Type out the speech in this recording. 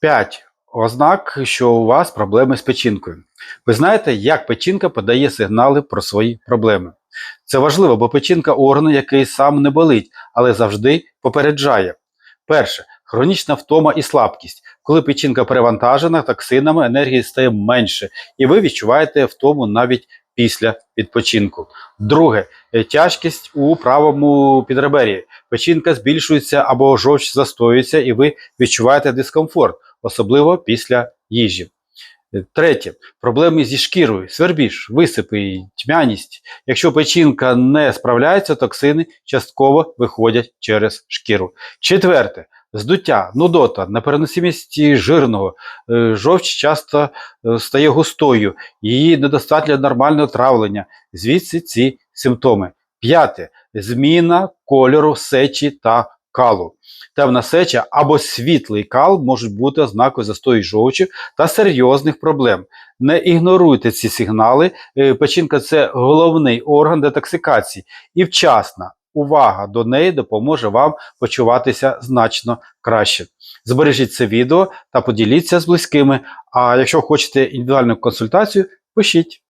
5 ознак, що у вас проблеми з печінкою. Ви знаєте, як печінка подає сигнали про свої проблеми. Це важливо, бо печінка орган, який сам не болить, але завжди попереджає. Перше хронічна втома і слабкість. Коли печінка перевантажена токсинами, енергії стає менше, і ви відчуваєте втому навіть після відпочинку. Друге тяжкість у правому підребер'ї. Печінка збільшується або жовч застоюється, і ви відчуваєте дискомфорт, особливо після їжі. Третє проблеми зі шкірою, свербіж, висипи, тьмяність. Якщо печінка не справляється, токсини частково виходять через шкіру. Четверте здуття, нудота, непереносимість жирного, е, жовч часто е, стає густою, її недостатньо нормального травлення. Звідси ці симптоми. П'яте зміна кольору сечі та калу. Темна сеча або світлий кал можуть бути ознакою застою жовчі та серйозних проблем. Не ігноруйте ці сигнали. Е, Печінка це головний орган детоксикації, і вчасна увага до неї допоможе вам почуватися значно краще. Збережіть це відео та поділіться з близькими. А якщо хочете індивідуальну консультацію, пишіть.